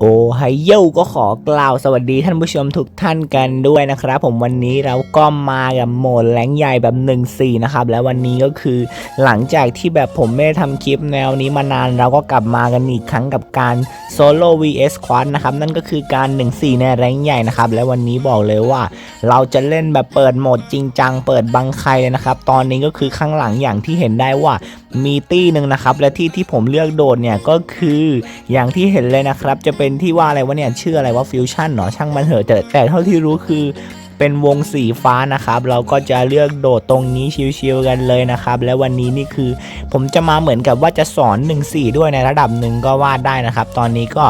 โอไฮโยก็ขอกล่าวสวัสดีท่านผู้ชมทุกท่านกันด้วยนะครับ ผมวันนี้เราก็มากับโหมดแรงใหญ่แบบ1-4นะครับและวันนี้ก็คือหลังจากที่แบบผมไม่ได้ทำคลิปแนวนี้มานานเราก็กลับมากันอีกครั้งกับการโซโล่ vs ควอนนะครับนั่นก็คือการ 1-4 ในแรงใหญ่นะครับและวันนี้บอกเลยว่า เราจะเล่นแบบเปิดโหมดจริงจังเปิดบังใครนะครับตอนนี้ก็คือข้างหลังอย่างที่เห็นได้ว่า มีตี้หนึ่งนะครับ และที่ที่ผมเลือกโดดเนี่ยก็คืออย่างที่เห็นเลยนะครับ จะเป็นที่ว่าอะไรวะเนี่ยชื่ออะไรว่าฟิวชั่นเนาะช่างมันเถอะแต่แต่เท่าที่รู้คือเป็นวงสีฟ้านะครับ เราก็จะเลือกโดดตรงนี้ชิวๆกันเลยนะครับ และวันนี้นี่คือ ผมจะมาเหมือนกับว่าจะสอน 1-4 ด้วยในระดับหนึ่งก็ว่าได้นะครับ ตอนนี้ก็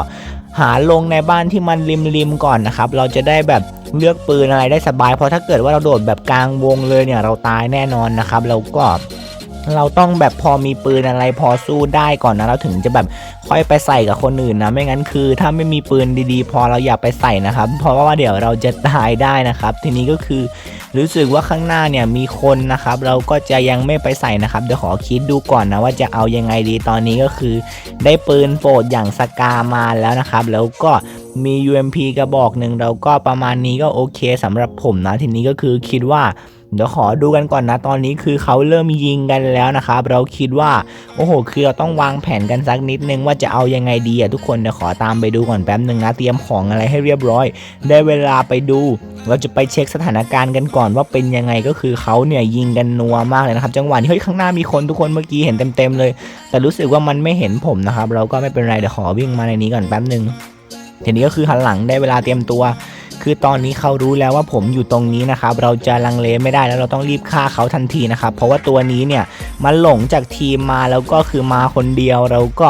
หาลงในบ้านที่มันริมๆก่อนนะครับ เราจะได้แบบเลือกปืนอะไรได้สบาย เพราะถ้าเกิดว่าเราโดดแบบกลางวงเลยเนี่ยเราตายแน่นอนนะครับ เราก็ เราต้องแบบพอมีปืนอะไรพอสู้ได้ก่อนนะเราถึงจะแบบค่อยไปใส่กับคนอื่นนะ ไม่งั้นคือ ถ้าไม่มีปืนดีๆ พอเราอย่าไปใส่นะครับ เพราะว่าเดี๋ยวเราจะตายได้นะครับ ทีนี้ก็คือรู้สึกว่าข้างหน้าเนี่ยมีคนนะครับ เราก็จะยังไม่ไปใส่นะครับเดี๋ยวขอคิดดูก่อนนะว่าจะเอายังไงดีตอนนี้ก็คือ ได้ปืนโฟดอย่างสกามาแล้วนะครับ แล้วก็มี UMP กระบอกหนึ่งเราก็ประมาณนี้ก็โอเคสำหรับผมนะ ทีนี้ก็คือคิดว่า เดี๋ยวขอดูกันก่อนนะตอนนี้คือเขาเริ่มยิงกันแล้วนะครับ เราคิดว่าโอ้โหคือเราต้องวางแผนกันสักนิดนึงว่าจะเอายังไงดีอะทุกคนเดี๋ยวขอตามไปดูก่อนแป๊บหนึ่งนะเตรียมของอะไรให้เรียบร้อย ได้เวลาไปดู เราจะไปเช็คสถานการณ์กันก่อนว่าเป็นยังไงก็คือเขาเนี่ยยิงกันนัวมากเลยนะครับจังหวะนี้เฮ้ยข้างหน้ามีคนทุกคนเมื่อกี้เห็นเต็มๆเลย แต่รู้สึกว่ามันไม่เห็นผมนะครับ เราก็ไม่เป็นไรเดี๋ยวขอวิ่งมาในนี้ก่อนแป๊บหนึ่งทีนี้ก็คือหันหลังได้เวลาเตรียมตัว คือตอนนี้เขารู้แล้วว่าผมอยู่ตรงนี้นะครับเราจะลังเลไม่ได้แล้วเราต้องรีบฆ่าเขาทันทีนะครับเพราะว่าตัวนี้เนี่ยมันหลงจากทีมมาแล้วก็คือมาคนเดียวเราก็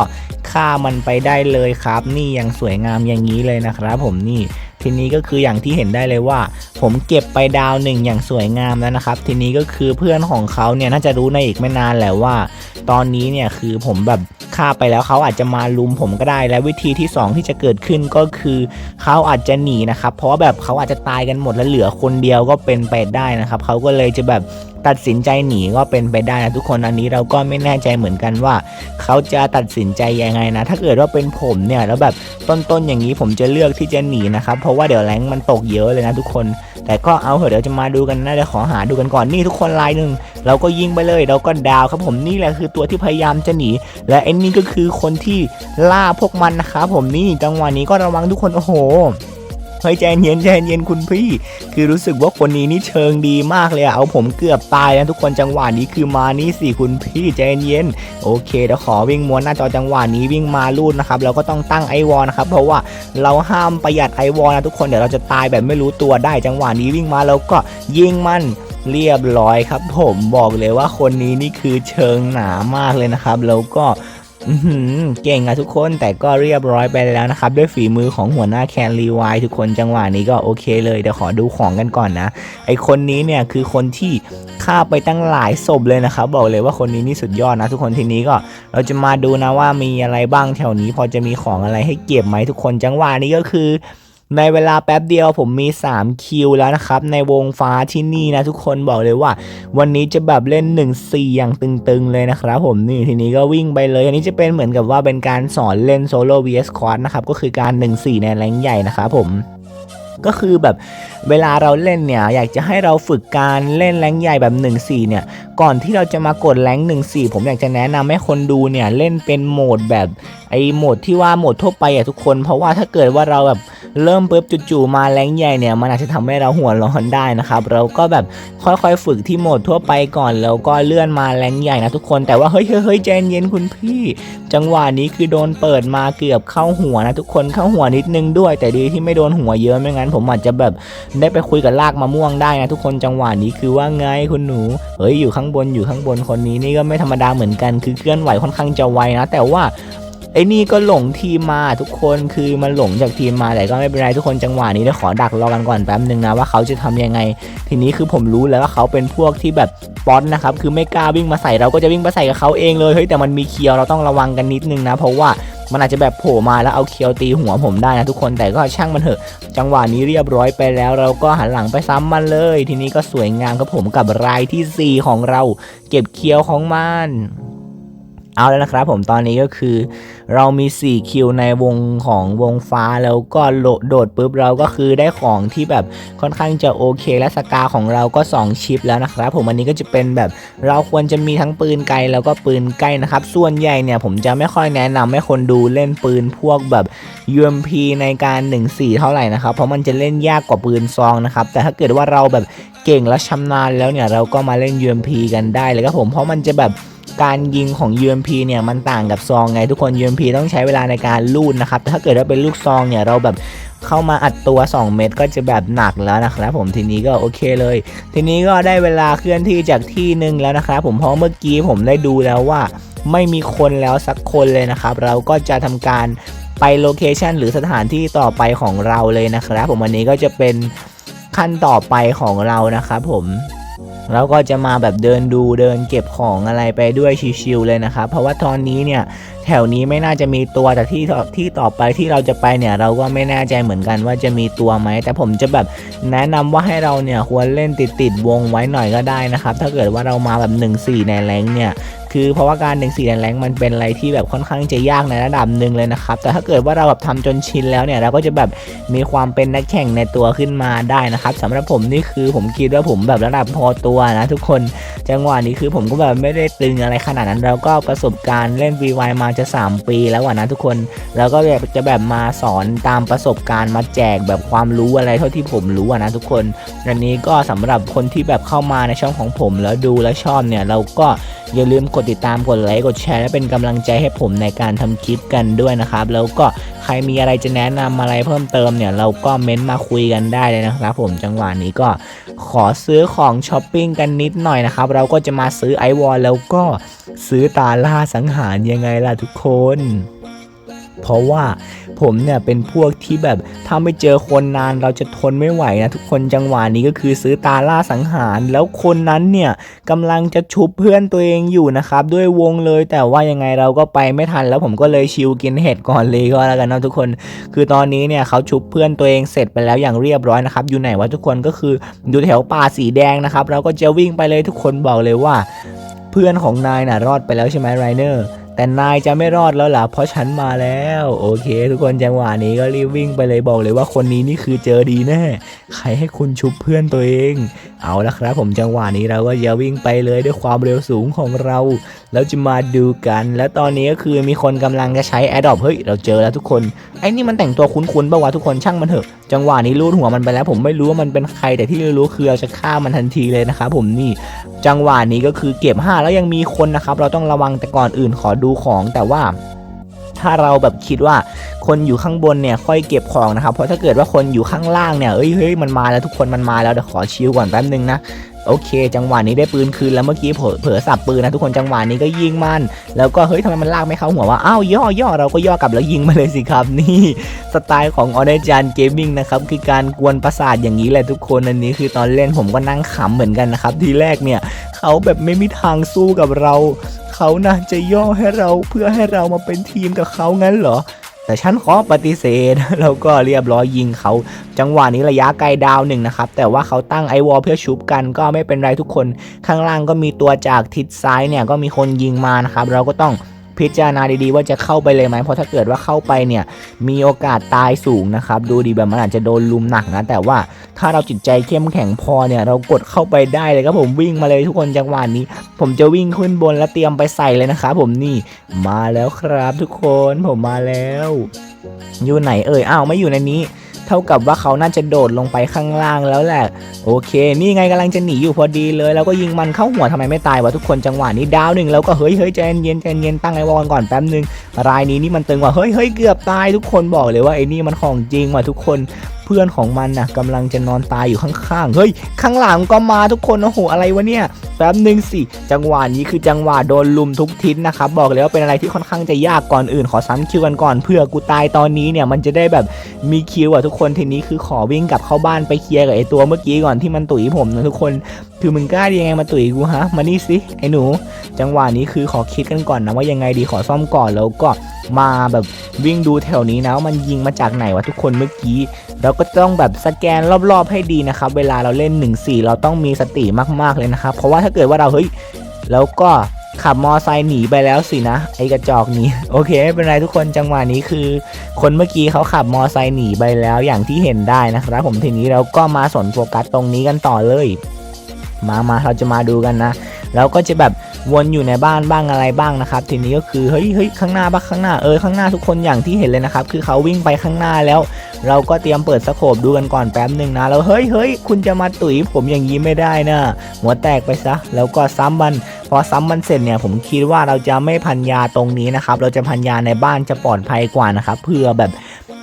ฆ่ามันไปได้เลยครับ นี่ยังสวยงามอย่างนี้เลยนะครับ ผมนี่ทีนี้ก็คืออย่างที่เห็นได้เลยว่า ผมเก็บไปดาวหนึ่งอย่างสวยงามแล้วนะครับ ทีนี้ก็คือเพื่อนของเขาเนี่ยน่าจะรู้ในอีกไม่นานแหละว่า ตอนนี้เนี่ยคือผมแบบ ฆ่าไปแล้วเขาอาจจะมาลุมผมก็ได้ และวิธีที่สองที่จะเกิดขึ้นก็คือเขาอาจจะหนีนะครับ เพราะแบบเขาอาจจะตายกันหมดแล้วเหลือคนเดียวก็เป็นไปได้นะครับเขาก็เลยจะแบบตัดสินใจหนีก็เป็นไปได้นะทุกคนอันนี้เราก็ไม่แน่ใจเหมือนกันว่า เขาจะตัดสินใจยังไงนะ ถ้าเกิดว่าเป็นผมเนี่ยแล้วแบบต้นๆอย่างนี้ผมจะเลือกที่จะหนีนะครับเพราะว่าเดี๋ยวแรงมันตกเยอะเลยนะทุกคน แต่ก็เอาเหอะเดี๋ยวจะมาดูกันนะเดี๋ยวขอหาดูกันก่อนนี่ทุกคนลายหนึ่งเราก็ยิงไปเลย เราก็ดาวครับผมนี่แหละคือตัวที่พยายามจะหนี และไอ้นี่ก็คือคนที่ล่าพวกมันนะครับผมนี่จังหวะนี้ก็ระวังทุกคนโอ้โหเฮ้ยใจเย็นใจเย็นคุณพี่ คือรู้สึกว่าคนนี้นี่เชิงดีมากเลยอะเอาผมเกือบตายนะทุกคนจังหวะนี้คือมานี่สิคุณพี่ใจเย็นโอเคเดี๋ยวขอวิ่งม้วนหน้าจอจังหวะนี้วิ่งมาลูดนะครับเราก็ต้องตั้งไอวอลนะครับเพราะว่าเราห้ามประหยัดไอวอลนะทุกคนเดี๋ยวเราจะตายแบบไม่รู้ตัวได้จังหวะนี้วิ่งมาแล้วก็ยิงมันเรียบร้อยครับ ผมบอกเลยว่าคนนี้นี่คือเชิงหนามากเลยนะครับ แล้วก็ เก่งอะทุกคนแต่ก็เรียบร้อยไปแล้วนะครับ ด้วยฝีมือของหัวหน้าแคนรีวายทุกคนจังหวะนี้ก็โอเคเลยเดี๋ยวขอดูของกันก่อนนะ ไอคนนี้เนี่ยคือคนที่ฆ่าไปตั้งหลายศพเลยนะครับ บอกเลยว่าคนนี้นี่สุดยอดนะ ทุกคนทีนี้ก็เราจะมาดูนะว่ามีอะไรบ้างแถวนี้ พอจะมีของอะไรให้เก็บไหมทุกคนจังหวะนี้ก็คือ ในเวลาแป๊บเดียวผมมี 3 คิวแล้วนะครับ ในวงฟ้าที่นี่นะทุกคนบอกเลยว่า วันนี้จะแบบเล่น 1 4 อย่างตึงๆเลยนะครับผมนี่ทีนี้ก็วิ่งไปเลยอันนี้จะเป็นเหมือนกับว่าเป็นการสอนเล่นโซโล่ vs ควอดนะครับก็คือการ 1 4 ในแรงใหญ่นะครับผมก็คือแบบเวลาเราเล่นเนี่ยอยากจะให้เราฝึกการเล่นแรงใหญ่แบบ1-4เนี่ยก่อนที่เราจะมากดแรง1-4ผมอยากจะแนะนำให้คนดูเนี่ยเล่นเป็นโหมดแบบไอ้โหมดที่ว่าโหมดทั่วไปอะทุกคน เพราะว่าถ้าเกิดว่าเราแบบเริ่มปุ๊บจู่ๆมาแรงใหญ่เนี่ยมันอาจจะทำให้เราหัวร้อนได้นะครับเราก็แบบค่อยๆฝึกที่โหมดทั่วไปก่อนแล้วก็เลื่อนมาแรงใหญ่นะทุกคนแต่ว่าเฮ้ยเฮ้ยเฮ้ยใจเย็นคุณพี่ จังหวะนี้คือโดนเปิดมาเกือบเข้าหัวนะทุกคนเข้าหัวนิดนึงด้วย แต่ดีที่ไม่โดนหัวเยอะไม่งั้น ผมอาจจะแบบได้ไปคุยกับลากมะม่วงได้นะทุกคนจังหวะนี้คือว่าไงคุณหนูเฮ้ยอยู่ข้างางบนอยู่ข้างบนคนนี้นี่ก็ไม่ธรรมดาเหมือนกันคือเคลื่อนไหวค่อนข้างจะไวนะ แต่ว่าไอ้นี่ก็หลงทีมมาทุกคนคือมันหลงจากทีมมาแต่ก็ไม่เป็นไรทุกคนจังหวะนี้เดี๋ยวขอดักรอกันก่อนแป๊บหนึ่งนะว่าเขาจะทำยังไง ทีนี้คือผมรู้แล้วว่าเขาเป็นพวกที่แบบป๊อตนะครับคือไม่กล้าวิ่งมาใส่เราก็จะวิ่งมาใส่กับเขาเองเลยเฮ้ยแต่มันมีเคียวเราต้องระวังกันนิดนึงนะ เพราะว่า มันอาจจะแบบโผล่มาแล้วเอาเคียวตีหัวผมได้นะทุกคนแต่ก็ช่างมันเถอะ จังหวะนี้เรียบร้อยไปแล้ว เราก็หันหลังไปซ้ำมันเลย ทีนี้ก็สวยงามครับผมกับรายทีสี่4 ของเรา เก็บเคียวของมัน เอาแล้วนะครับผมตอนนี้ก็คือ เรามี 4 คิวในวงของวงฟ้าแล้วก็โลโดดปุ๊บเราก็คือได้ของที่แบบค่อนข้างจะโอเค และสกาของเราก็ 2 ชิปแล้วนะครับ ผมอันนี้ก็จะเป็นแบบเราควรจะมีทั้งปืนไกลแล้วก็ปืนใกล้นะครับ ส่วนใหญ่เนี่ยผมจะไม่ค่อยแนะนำให้คนดูเล่นปืนพวกแบบ UMP ในการ 1-4 เท่าไหร่นะครับ เพราะมันจะเล่นยากกว่าปืนซองนะครับ แต่ถ้าเกิดว่าเราแบบเก่งและชำนาญแล้วเนี่ยเราก็มาเล่น UMP กันได้เลยครับผมเพราะมันจะแบบ การยิงของ UMP เนี่ยมันต่างกับซองไงทุกคน UMP ต้องใช้เวลาในการลูดนะครับแต่ถ้าเกิดว่าเป็นลูกซองเนี่ยเราแบบเข้ามาอัดตัว 2 เม็ดก็จะแบบหนักแล้วนะครับผมทีนี้ก็โอเคเลย ทีนี้ก็ได้เวลาเคลื่อนที่จากที่หนึ่งแล้วนะครับผมเพราะเมื่อกี้ผมได้ดูแล้วว่า ไม่มีคนแล้วสักคนเลยนะครับ เราก็จะทำการไปโลเคชันหรือสถานที่ต่อไปของเราเลยนะครับผมวันนี้ก็จะเป็นขั้นต่อไปของเรานะครับผม แล้วก็จะมาแบบเดินดูเดินเก็บของอะไรไปด้วยชิวๆเลยนะครับเพราะว่าตอนนี้เนี่ย แถวนี้ไม่น่าจะมีตัวแต่ที่ที่ต่อไปที่เราจะไปเนี่ยเราก็ไม่แน่ใจเหมือนกันว่าจะมีตัวไหม แต่ผมจะแบบแนะนำว่าให้เราเนี่ยควรเล่นติดติดๆวงไว้หน่อยก็ได้นะครับ ถ้าเกิดว่าเรามาแบบ1-4ในแรงเนี่ยคือเพราะว่าการ1 4ในแรงมันเป็นอะไรที่แบบค่อนข้างจะยากในระดับหนึ่งเลยนะครับ แต่ถ้าเกิดว่าเราแบบทำจนชินแล้วเนี่ยเราก็จะแบบมีความเป็นนักแข่งในตัวขึ้นมาได้นะครับสำหรับผมนี่คือผมคิดว่าผมแบบระดับพอตัวนะทุกคนจังหวะนี้คือผมก็แบบไม่ได้ตึงอะไรขนาดนั้นแล้วก็ประสบการณ์เล่น VY มาจะ 3 ปีแล้วอะนะทุกคน แล้วก็แบบจะแบบมาสอนตามประสบการณ์มาแจกแบบความรู้อะไรเท่าที่ผมรู้อะนะทุกคนอันนี้ก็สำหรับคนที่แบบเข้ามาในช่องของผมแล้วดูแล้วชอบเนี่ยเราก็อย่าลืมกดติดตามกดไลค์กดแชร์และเป็นกำลังใจให้ผมในการทำคลิปกันด้วยนะครับ แล้วก็ใครมีอะไรจะแนะนำอะไรเพิ่มเติมเนี่ยเราก็เม้นต์มาคุยกันได้เลยนะครับ ผมจังหวะนี้ก็ขอซื้อของช้อปปิ้งกันนิดหน่อยนะครับ เราก็จะมาซื้อไอวอลแล้วก็ซื้อตาล่าสังหารยังไงล่ะทุกคน เพราะว่าผมเนี่ยเป็นพวกที่แบบถ้าไม่เจอคนนานเราจะทนไม่ไหวนะทุกคนจังหวะนี้ก็คือซื้อตาล่าสังหาร แล้วคนนั้นเนี่ยกำลังจะชุบเพื่อนตัวเองอยู่นะครับ ด้วยวงเลย แต่ว่ายังไงเราก็ไปไม่ทัน แล้วผมก็เลยชิวกินเห็ดก่อนเลยก็แล้วกันนะทุกคน คือตอนนี้เนี่ยเขาชุบเพื่อนตัวเองเสร็จไปแล้วอย่างเรียบร้อยนะครับ อยู่ไหนวะทุกคนก็คืออยู่แถวป่าสีแดงนะครับ เราก็จะวิ่งไปเลยทุกคนบอกเลยว่า เพื่อนของนายน่ะรอดไปแล้วใช่ไหมไรเนอร์ แต่นายจะไม่รอดแล้วล่ะเพราะฉันมาแล้ว โอเค ทุกคนจังหวะนี้ก็รีบวิ่งไปเลยบอกเลยว่าคนนี้นี่คือเจอดีแน่ใครให้คุณชุบเพื่อนตัวเอง เอาละครับผมจังหวะนี้เราก็จะวิ่งไปเลยด้วยความเร็วสูงของเรา แล้วจะมาดูกัน แล้วตอนนี้ก็คือมีคนกำลังจะใช้แอดดอปเฮ้ยเราเจอแล้วทุกคนไอ้นี่มันแต่งตัวคุ้นๆป่าวะทุกคนช่างมันเถอะ จังหวะนี้รูดหัวมันไปแล้ว ผมไม่รู้ว่ามันเป็นใครแต่ที่รู้คือเราจะฆ่ามันทันทีเลยนะครับผมนี่จังหวะนี้ก็คือเก็บ5แล้วยังมีคนนะครับ เราต้องระวังแต่ก่อนอื่นขอดูของแต่ว่า ถ้าเราแบบคิดว่า คนอยู่ข้างบนเนี่ยค่อยเก็บของนะครับ เพราะถ้าเกิดว่าคนอยู่ข้างล่างเนี่ยเอ้ยเฮ้ยมันมาแล้วทุกคนมันมาแล้วเดี๋ยวขอชิลก่อนแป๊บนึงนะโอเค จังหวะนี้ได้ปืนคืนแล้วเมื่อกี้เผลอเผลอสับปืนนะทุกคนจังหวะนี้ก็ยิงมัน แล้วก็เฮ้ยทำไมมันลากไม่เข้าหัวว่าอ้าวย่อย่อเราก็ย่อกลับแล้วยิงมาเลยสิครับ นี่สไตล์ของออเนจานเกมมิ่งนะครับคือการกวนประสาทอย่างนี้แหละทุกคนอันนี้คือตอนเล่นผมก็นั่งขำเหมือนกันนะครับทีแรกเนี่ยเขาแบบไม่มีทางสู้กับเรา เขานะจะย่อให้เราเพื่อให้เรามาเป็นทีมกับเขางั้นเหรอ แต่ฉันขอปฏิเสธแล้วก็เรียบร้อยยิงเขา จังหวะนี้ระยะไกลดาวหนึ่งนะครับ แต่ว่าเขาตั้งไอวอลเพื่อชุบกันก็ไม่เป็นไรทุกคน ข้างล่างก็มีตัวจากทิศซ้ายเนี่ยก็มีคนยิงมานะครับ เราก็ต้อง พิจารณาดีๆ ว่าจะเข้าไปเลยไหมเพราะถ้าเกิดว่าเข้าไปเนี่ยมีโอกาสตายสูงนะครับ ดูดีแบบมันอาจจะโดนลุมหนักนะ แต่ว่าถ้าเราจิตใจเข้มแข็งพอเนี่ยเรากดเข้าไปได้เลยครับผมวิ่งมาเลยทุกคนจังหวะนี้ ผมจะวิ่งขึ้นบนแล้วเตรียมไปใส่เลยนะครับผมนี่มาแล้วครับทุกคนผมมาแล้ว อยู่ไหนเอ่ยอ้าวไม่อยู่ในนี้ เท่ากับว่าเขาน่าจะโดดลงไปข้างล่างแล้วแหละ โอเค นี่ไงกำลังจะหนีอยู่พอดีเลย แล้วก็ยิงมันเข้าหัวทำไมไม่ตายวะทุกคนจังหวะนี้ดาวหนึ่งแล้วก็เฮ้ยเฮ้ยใจเย็นใจเย็นตั้งไอวอลก่อนแป๊บนึง รายนี้นี่มันตึงว่ะเฮ้ยเฮ้ยเกือบตายทุกคนบอกเลยว่าไอ้นี่มันของจริงว่ะทุกคนเพื่อนของมันน่ะกำลังจะนอนตายอยู่ข้างๆ เฮ้ย ข้างหลังก็มาทุกคน โอ้โห อะไรวะเนี่ย ป๊บนึงสิ จังหวะนี้คือจังหวะโดนลุมทุกทิศนะครับ บอกเลยว่าเป็นอะไรที่ค่อนข้างจะยากก่อนอื่น ขอซ้ำคิวกันก่อนเพื่อกูตายตอนนี้เนี่ยมันจะได้แบบมีคิวอะทุกคนทีนี้คือขอวิ่งกลับเข้าบ้านไปเคลียร์กับไอตัวเมื่อกี้ก่อนที่มันตุ๋ยผมนะทุกคนคือมึงกล้าดียังไงมาตุ๋ยกูฮะมานี่สิไอ้หนู จังหวะนี้คือขอคิดกันก่อนนะว่ายังไงดีขอซ่อมก่อนแล้วก็มาแบบวิ่งดูแถวนี้นะว่ามันยิงมาจากไหนวะทุกคนเมื่อกี้เราก็ต้องแบบสแกนรอบๆให้ดีนะครับ เวลาเราเล่น 1-4 เราต้องมีสติมากๆเลยนะครับ เพราะว่าถ้าเกิดว่าเราเฮ้ยแล้วก็ขับมอไซค์หนีไปแล้วสินะ ไอกระจอกนี้ โอเคไม่เป็นไรทุกคนจังหวะนี้คือ คนเมื่อกี้เขาขับมอไซค์หนีไปแล้วอย่างที่เห็นได้นะครับ ผมทีนี้เราก็มาสนโฟกัสตรงนี้กันต่อเลย มามาเราจะมาดูกันนะเราก็จะแบบวนอยู่ในบ้านบ้างอะไรบ้างนะครับ ทีนี้ก็คือเฮ้ยเฮ้ยข้างหน้าบ้างข้างหน้าเออข้างหน้าทุกคนอย่างที่เห็นเลยนะครับ คือเขาวิ่งไปข้างหน้าแล้ว เราก็เตรียมเปิดสโคปดูกันก่อนแป๊บหนึ่งนะแล้วเฮ้ยเฮ้ยคุณจะมาตุ๋ยผมอย่างนี้ไม่ได้นะหัวแตกไปซะ แล้วก็ซ้ำมันพอซ้ำมันเสร็จเนี่ยผมคิดว่าเราจะไม่พันยาตรงนี้นะครับ เราจะพันยาในบ้านจะปลอดภัยกว่านะครับเพื่อแบบ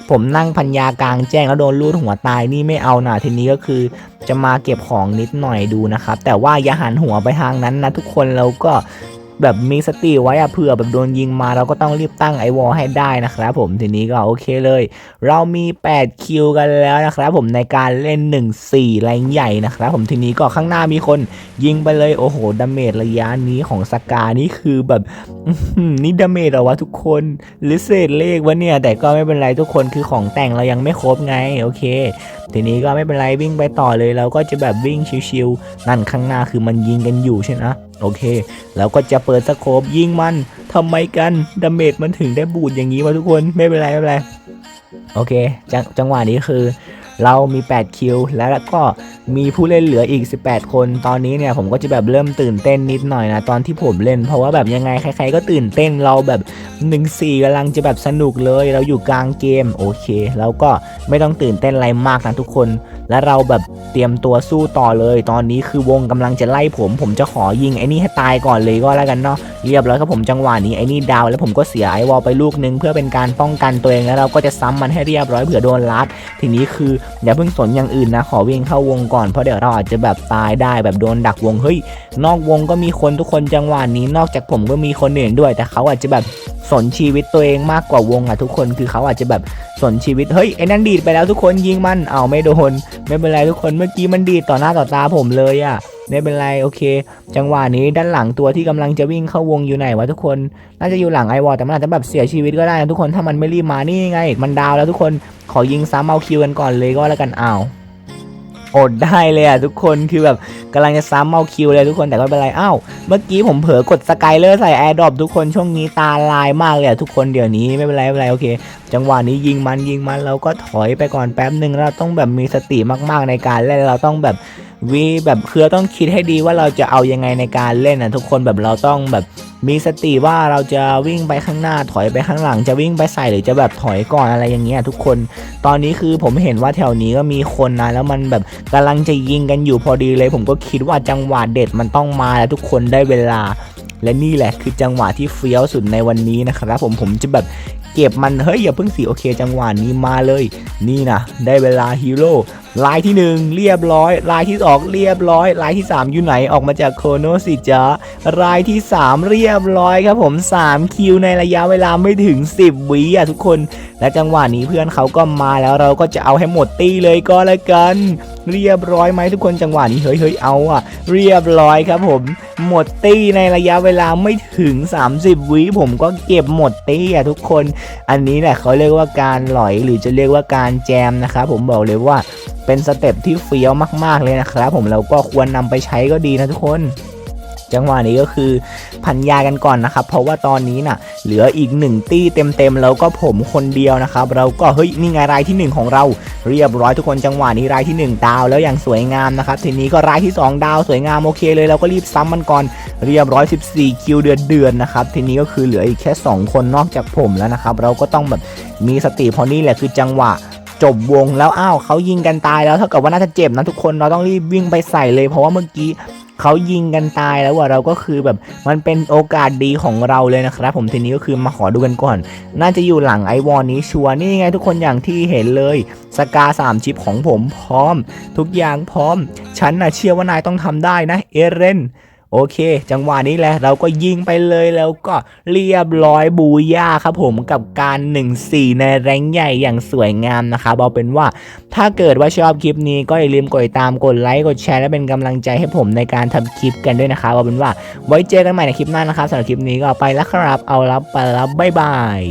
ผมนั่งพันยากลางแจ้งแล้วโดนลูดหัวตายนี่ไม่เอานะทีนี้ก็คือจะมาเก็บของนิดหน่อยดูนะครับ แต่ว่าอย่าหันหัวไปทางนั้นนะทุกคนเราก็ แบบมีสติไว้อะเผื่อแบบโดนยิงมาเราก็ต้องรีบตั้งไอวอลให้ได้นะครับผมทีนี้ก็โอเคเลย เรามี 8 คิวกันแล้วนะครับผมในการเล่น 1-4แรงใหญ่นะครับผมทีนี้ก็ข้างหน้ามีคนยิงไปเลยโอ้โหดาเมจระยะนี้ของสกานี่คือแบบนี่ดาเมจเหรอวะทุกคนหรือเศษเลขวะเนี่ย แต่ก็ไม่เป็นไรทุกคนคือของแต่งเรายังไม่ครบไงโอเค ทีนี้ก็ไม่เป็นไรวิ่งไปต่อเลยเราก็จะแบบวิ่งชิวๆนั่นข้างหน้าคือมันยิงกันอยู่ใช่ไหม โอเค แล้วก็จะเปิดสโคปยิงมันทำไมกันดาเมจมันถึงได้บูดอย่างนี้วะทุกคนไม่เป็นไรไม่เป็นไรโอเคจงจังหวะนี้คือ เรามี 8 คิว แล้วก็มีผู้เล่นเหลืออีก 18 คนตอนนี้เนี่ยผมก็จะแบบเริ่มตื่นเต้นนิดหน่อยนะตอนที่ผมเล่น เพราะว่าแบบยังไงใคร ๆ ก็ตื่นเต้นเราแบบ1 4กำลังจะแบบสนุกเลย เราอยู่กลางเกมโอเค แล้วก็ไม่ต้องตื่นเต้นอะไรมากนะทุกคน และเราแบบเตรียมตัวสู้ต่อเลย ตอนนี้คือวงกำลังจะไล่ผม ผมจะขอยิงไอ้นี่ให้ตายก่อนเลยก็แล้วกันเนาะเรียบร้อยครับผมจังหวะนี้ไอ้นี่ดาว แล้วผมก็เสียไอวอลไปลูกนึงเพื่อเป็นการป้องกันตัวเองแล้วเราก็จะซ้ำมันให้เรียบร้อยเผื่อโดนลัด ทีนี้คืออย่าเพิ่งสนอย่างอื่นนะขอวิ่งเข้าวงก่อนเพราะเดี๋ยวเราอาจจะแบบตายได้แบบโดนดักวงเฮ้ยนอกวงก็มีคนทุกคนจังหวะนี้นอกจากผมก็มีคนอื่นด้วย แต่เขาอาจจะแบบสนชีวิตตัวเองมากกว่าวงอะทุกคนคือเขาอาจจะแบบสนชีวิตเฮ้ยไอ้นั่นดีดไปแล้วทุกคนยิงมันเอาไม่โดนไม่เป็นไรทุกคนเมื่อกี้มันดีต่อหน้าต่อตาผมเลยอะ่ะไม่เป็นไรโอเค จังหวะนี้ด้านหลังตัวที่กำลังจะวิ่งเข้าวงอยู่ไหนวะทุกคนน่าจะอยู่หลังไอวอลแต่มันอาจจะแบบเสียชีวิตก็ได้นะทุกคนถ้ามันไม่รีบมานี่ไง มันดาวแล้วทุกคนขอยิงซ้ำเอาคิวกันก่อนเลยก็แล้วกันอ้าวอดได้เลยอะทุกคนคือแบบกำลังจะซ้ำเอาคิวเลยทุกคนแต่ก็ไม่เป็นไรอ้าวเมื่อกี้ผมเผลอกดสกายเลอร์ใส่แอร์ดรอปทุกคนช่วงนี้ตาลายมากเลยอะทุกคนเดี๋ยวนี้ไม่เป็นไรไม่เป็นไรโอเค จังหวะนี้ยิงมันยิงมันเราก็ถอยไปก่อนแป๊บหนึ่งเราต้องแบบมีสติมากๆในการเล่นเราต้องแบบวีแบบคือต้องคิดให้ดีว่าเราจะเอายังไงในการเล่นนะทุกคนแบบเราต้องแบบมีสติว่าเราจะวิ่งไปข้างหน้าถอยไปข้างหลัง จะวิ่งไปใส่หรือจะแบบถอยก่อนอะไรอย่างเงี้ยทุกคนตอนนี้คือผมเห็นว่าแถวนี้ก็มีคนนะแล้วมันแบบกำลังจะยิงกันอยู่พอดีเลย ผมก็คิดว่าจังหวะเด็ดมันต้องมาแล้วทุกคนได้เวลาและนี่แหละคือจังหวะที่เฟี้ยวสุดในวันนี้นะครับผมผมจะแบบ เก็บมันเฮ้ยอย่าเพิ่งสิโอเคจังหวะนี้มาเลย นี่นะได้เวลาฮีโร่ ลายที่หนึ่งเรียบร้อย ลายที่สองเรียบร้อย ลายที่สามอยู่ไหนออกมาจากโคโนสิจ้ารายที่สามเรียบร้อยครับผม 3 คิวในระยะเวลาไม่ถึง 10วิอะทุกคน และจังหวะนี้เพื่อนเขาก็มาแล้วเราก็จะเอาให้หมดตี้เลยก็แล้วกัน เรียบร้อยไหมทุกคนจังหวะนี้เฮ้ยเฮ้ยเอาอะ เรียบร้อยครับผม หมดตี้ในระยะเวลาไม่ถึง 30วิผมก็เก็บหมดตี้อะทุกคน อันนี้แหละเขาเรียกว่าการหลอยหรือจะเรียกว่าการแจมนะครับผมบอกเลยว่าเป็นสเต็ปที่เฟี้ยวมาก ๆ เลยนะครับผมแล้วก็ควรนำไปใช้ก็ดีนะทุกคนจังหวะนี้ก็คือพันยากันก่อนนะครับ เพราะว่าตอนนี้น่ะ เหลืออีกหนึ่งตี้เต็มๆแล้วก็ผมคนเดียวนะครับ เราก็เฮ้ยนี่ไงรายที่หนึ่งของเรา เรียบร้อยทุกคนจังหวะนี้รายที่หนึ่งดาวแล้วอย่างสวยงามนะครับทีนี้ก็รายที่สองดาวสวยงามโอเคเลยเราก็รีบซ้ำมันก่อนเรียบร้อย 14 คิวเดือนเดือนๆนะครับทีนี้ก็คือเหลืออีกแค่ 2 คนนอกจากผมแล้วนะครับ เราก็ต้องแบบมีสติเพราะนี่แหละคือจังหวะ จบวงแล้วอ้าวเขายิงกันตายแล้วเท่ากับว่าน่าจะเจ็บนะทุกคนเราต้องรีบวิ่งไปใส่เลย เพราะว่าเมื่อกี้เขายิงกันตายแล้วว่าเราก็คือแบบมันเป็นโอกาสดีของเราเลยนะครับผมทีนี้ก็คือมาขอดูกันก่อน น่าจะอยู่หลังไอวอนนี้ชัวร์นี่ไงทุกคนอย่างที่เห็นเลยสกาสามชิปของผมพร้อม ทุกอย่างพร้อม ฉันน่ะเชื่อว่านายต้องทำได้นะเอเรน โอเค จังหวะนี้แหละเราก็ยิงไปเลยแล้วก็เรียบร้อยบูย่าครับผมกับการ 1-4 ในแรงใหญ่อย่างสวยงามนะครับเอาเป็นว่าถ้าเกิดว่าชอบคลิปนี้ก็อย่าลืมกดติดตามกดไลค์กดแชร์และเป็นกำลังใจให้ผมในการทำคลิปกันด้วยนะครับเอาเป็นว่าไว้เจอกันใหม่ในคลิปหน้านะครับสำหรับคลิปนี้ก็ไปแล้วครับ เอารับไปแล้วบ๊ายบาย